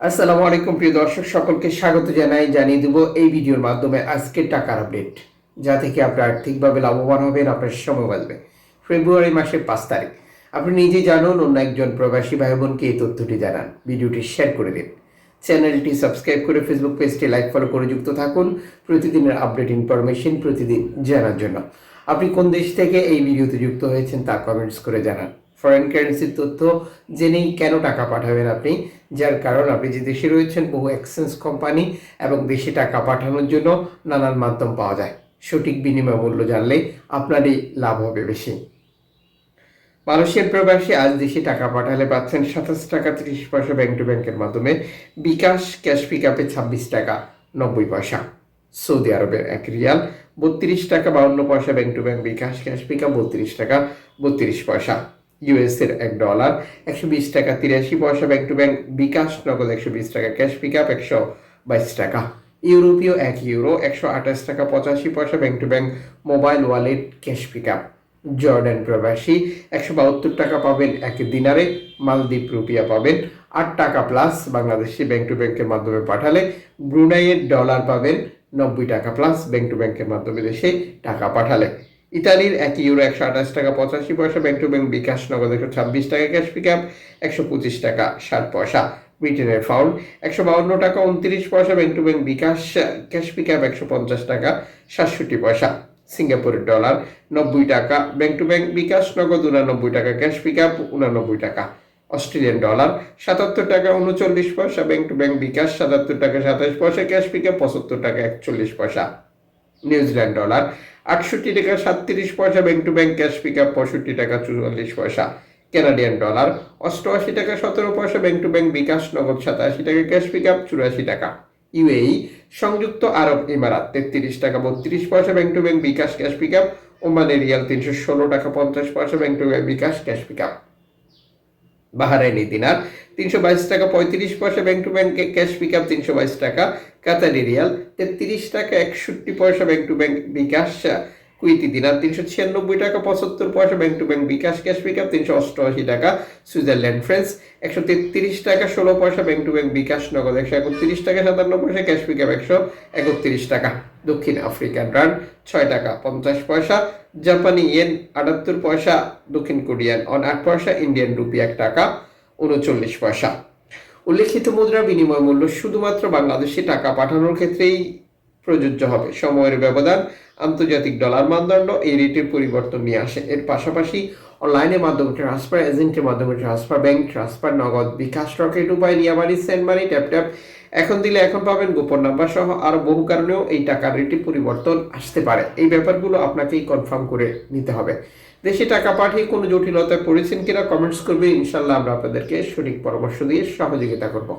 আসসালামু আলাইকুম প্রিয় দর্শক, সকলকে স্বাগত জানাই, জানিয়ে দেব এই ভিডিওর মাধ্যমে আজকের টাকার আপডেট যা থেকে আপনি আর্থিকভাবে লাভবান হবেন, আপনার সময় বাঁচবে। ফেব্রুয়ারি মাসের পাঁচ তারিখ। আপনি নিজে জানুন, অন্য একজন প্রবাসী ভাই বোনকে এই তথ্যটি জানান। ভিডিওটি শেয়ার করে দিন। চ্যানেলটি সাবস্ক্রাইব করে ফেসবুক পেজটি লাইক ফলো করে যুক্ত থাকুন। প্রতিদিনের আপডেট ইনফরমেশন প্রতিদিন জানার জন্য। আপনি কোন দেশ থেকে এই ভিডিওতে যুক্ত হয়েছেন তা কমেন্টস করে জানান। ফরেন কারেন্সির তথ্য জেনেই কেন টাকা পাঠাবেন আপনি? যার কারণ আপনি যে দেশে রয়েছেন, বহু এক্সচেঞ্জ কোম্পানি এবং দেশে টাকা পাঠানোর জন্য নানান মাধ্যম পাওয়া যায়। সঠিক বিনিময় মূল্য জানলে আপনারই লাভ হবে বেশি। মালয়েশিয়ান প্রবাসী আজ দেশে টাকা পাঠালে পাচ্ছেন সাতাশ টাকা তিরিশ পয়সা ব্যাংক টু ব্যাংকের মাধ্যমে। বিকাশ ক্যাশ পিক আপে ছাব্বিশ টাকা নব্বই পয়সা। সৌদি আরবের এক রিয়াল, বত্রিশ টাকা বাউন্ন পয়সা bank to bank bKash cash pick up বত্রিশ টাকা, বত্রিশ পয়সা। ইউএস এর এক ডলার একশো বিশ টাকা তিরাশি পয়সা ব্যাংক টু ব্যাংক বিকাশ নগদ একশো বিশ টাকা ক্যাশ পিক আপ একশো বাইশ টাকা। ইউরোপীয় এক ইউরো একশো আঠাশ টাকা পঁচাশি পয়সা bank to bank mobile wallet cash pick up Jordan প্রবাসী, একশো বাহাত্তর টাকা পাবেন এক দিনারে, মালদ্বীপ রুপিয়া পাবেন। আট টাকা প্লাস বাংলাদেশি ব্যাংক টু ব্যাংকের মাধ্যমে পাঠালে, ব্রুনাইয়ের ডলার পাবেন নব্বই টাকা প্লাস ব্যাংক টু ব্যাংকের মাধ্যমে দেশে টাকা পাঠালে। ইতালির এক ইউরো একশো আঠাশ টাকা, পঁচাশি পয়সা ব্যাংক টু ব্যাংক বিকাশ নগদ একশো ছাব্বিশ টাকা ক্যাশ পিক আপ একশো পঁচিশ টাকা ষাট পয়সা। ব্রিটেনের ফাউন্ড একশো বাউন্ন টাকা উনত্রিশ পয়সা bank to bank bKash cash pick up একশো পঞ্চাশ টাকা, সাতষট্টি পয়সা। সিঙ্গাপুরের ডলার নব্বই টাকা ব্যাংক টু ব্যাংক বিকাশ নগদ উনানব্বই টাকা ক্যাশ পিক আপ উনানব্বই টাকা। অস্ট্রেলিয়ান ডলার সাতাত্তর টাকা উনচল্লিশ পয়সা ব্যাংক টু ব্যাংক বিকাশ সাতাত্তর টাকা সাতাশ পয়সা ক্যাশ পিক আপ পঁচাত্তর টাকা একচল্লিশ পয়সা। নিউজিল্যান্ড ডলার আটষট্টি টাকা সাতত্রিশ পয়সা, bank to bank cash pick up পঁয়ষট্টি টাকা চুয়াল্লিশ পয়সা। কানাডিয়ান ডলার অষ্টআশি টাকা সতেরো পয়সা, ব্যাংক টু ব্যাংক বিকাশ নগদ সাতাশি টাকা ক্যাশ পিক আপ চুরাশি টাকা। ইউএই সংযুক্ত আরব ইমারাত তেত্রিশ টাকা বত্রিশ পয়সা, bank to bank bKash cash pick up ওমানের রিয়াল তিনশো ষোলো টাকা পঞ্চাশ পয়সা, bank to bank bKash cash pick up Bahraini দিনার তিনশো বাইশ টাকা, পঁয়ত্রিশ পয়সা bank to bank cash pick up তিনশো বাইশ টাকা কাতারি রিয়াল তেত্রিশ টাকা, একষট্টি পয়সা bank to bank bKash Kuwaiti দিনার তিনশো ছিয়ানব্বই টাকা, পঁচাত্তর পয়সা, bank to bank bKash, cash pick up তিনশো অষ্টআশি টাকা, সুইজারল্যান্ড ফ্রেন্স একশো তেত্রিশ টাকা, ষোলো পয়সা, ব্যাংক টু ব্যাংক বিকাশ, নগদ একশো একত্রিশ টাকা, সাতান্ন পয়সা, ক্যাশ পিক আপ একশো একত্রিশ টাকা। দক্ষিণ আফ্রিকান রান, ছয় টাকা, পঞ্চাশ পয়সা, জাপানি ইয়েন, আটাত্তর পয়সা, দক্ষিণ কোরিয়ান অন আট পয়সা, ইন্ডিয়ান রুপি এক টাকা, উনচল্লিশ পয়সা। উল্লেখিত মুদ্রা বিনিময় মূল্য শুধুমাত্র বাংলাদেশে টাকা পাঠানোর ক্ষেত্রেই প্রযোজ্য হবে। সময়ের ব্যবধান, আন্তর্জাতিক ডলার মানদণ্ড, এই রেটের পরিবর্তন নিয়ে আসে। এর পাশাপাশি অনলাইনের মাধ্যমে ট্রান্সফার এজেন্টের মাধ্যমে ট্রান্সফার ব্যাংক ট্রান্সফার নগদ বিকাশ রকেট উপায় নিয়ামারি সেন্ড মানি ট্যাপ ট্যাপ এখন দিলে এখন পাবেন গোপন নাম্বার সহ আরও বহু কারণেও এই টাকার রেটে পরিবর্তন আসতে পারে। এই ব্যাপারগুলো আপনাকেই কনফার্ম করে নিতে হবে। দেশে টাকা পাঠিয়ে কোনো জটিলতায় পড়েছেন কিনা কমেন্টস করবে ইনশাল্লাহ আমরা আপনাদেরকে সঠিক পরামর্শ দিয়ে সহযোগিতা করব।